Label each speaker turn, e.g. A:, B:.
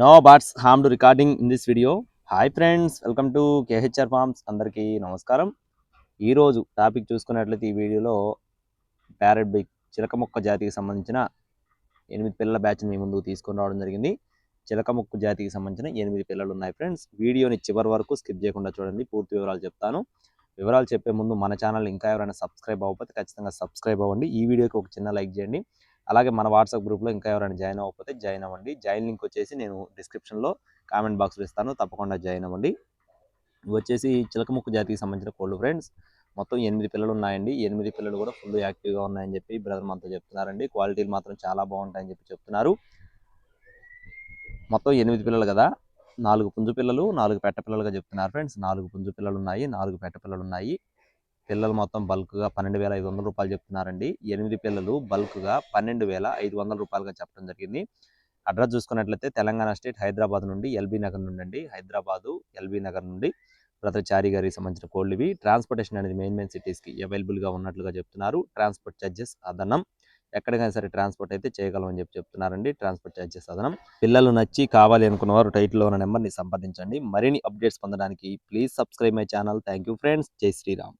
A: No birds harm to recording in this video hi friends welcome to KHR farms అందరికీ నమస్కారం. ఈరోజు topic చూసుకున్నట్లయితే ఈ వీడియోలో ప్యారెట్ బైక్ చిలక మొక్క జాతికి సంబంధించిన ఎనిమిది పిల్లల బ్యాచ్ని మీ ముందుకు తీసుకొని రావడం జరిగింది. చిలక మొక్క జాతికి సంబంధించిన ఎనిమిది పిల్లలు ఉన్నాయి ఫ్రెండ్స్ వీడియోని చివరి వరకు స్కిప్ చేయకుండా చూడండి. పూర్తి వివరాలు చెప్తాను. వివరాలు చెప్పే ముందు మన ఛానల్ ఇంకా ఎవరైనా సబ్స్క్రైబ్ అవ్వకపోతే ఖచ్చితంగా సబ్స్క్రైబ్ అవ్వండి. ఈ వీడియోకి ఒక చిన్న లైక్ చేయండి. అలాగే మన వాట్సాప్ గ్రూప్లో ఇంకా ఎవరైనా జాయిన్ అవ్వకపోతే జాయిన్ అవ్వండి. జాయిన్ లింక్ వచ్చేసి నేను డిస్క్రిప్షన్లో కామెంట్ బాక్స్లో ఇస్తాను. తప్పకుండా జాయిన్ అవ్వండి. ఇవి వచ్చేసి చిలకముక్కు జాతికి సంబంధించిన కోళ్ళు ఫ్రెండ్స్ మొత్తం ఎనిమిది పిల్లలు ఉన్నాయండి. ఎనిమిది పిల్లలు కూడా ఫుల్ యాక్టివ్గా ఉన్నాయని చెప్పి బ్రదర్ మనతో చెప్తున్నారండి. క్వాలిటీలు మాత్రం చాలా బాగుంటాయని చెప్పి చెప్తున్నారు. మొత్తం ఎనిమిది పిల్లలు కదా? నాలుగు పుంజు పిల్లలు నాలుగు పెట్ట పిల్లలుగా చెప్తున్నారు ఫ్రెండ్స్. నాలుగు పుంజు పిల్లలు ఉన్నాయి నాలుగు పెట్ట పిల్లలు ఉన్నాయి పిల్లలు మొత్తం బల్క్గా పన్నెండు వేల ఐదు వందల రూపాయలు చెప్తున్నారండి. ఎనిమిది పిల్లలు బల్క్గా పన్నెండు వేల ఐదు వందల రూపాయలుగా చెప్పడం జరిగింది. అడ్రస్ చూసుకున్నట్లయితే తెలంగాణ స్టేట్ హైదరాబాద్ నుండి ఎల్బీ నగర్ నుండి అండి హైదరాబాదు ఎల్బీ నగర్ నుండి బ్రదర్ చారి గారికి సంబంధించిన కోళ్ళు ఇవి. ట్రాన్స్పోర్టేషన్ అనేది మెయిన్ మెయిన్ సిటీస్కి అవైలబుల్గా ఉన్నట్లుగా చెప్తున్నారు. ట్రాన్స్పోర్ట్ ఛార్జెస్ అదనం. ఎక్కడికైనా సరే ట్రాన్స్పోర్ట్ అయితే చేయగలమని చెప్పి చెప్తున్నారండి. ట్రాన్స్పోర్ట్ ఛార్జెస్ అదనం. పిల్లలు నచ్చి కావాలి అనుకున్న వారు టైటిల్లో ఉన్న నెంబర్ని సంప్రదించండి. మరిన్ని అప్డేట్స్ పొందడానికి please subscribe my channel. Thank you friends. జై శ్రీరామ్.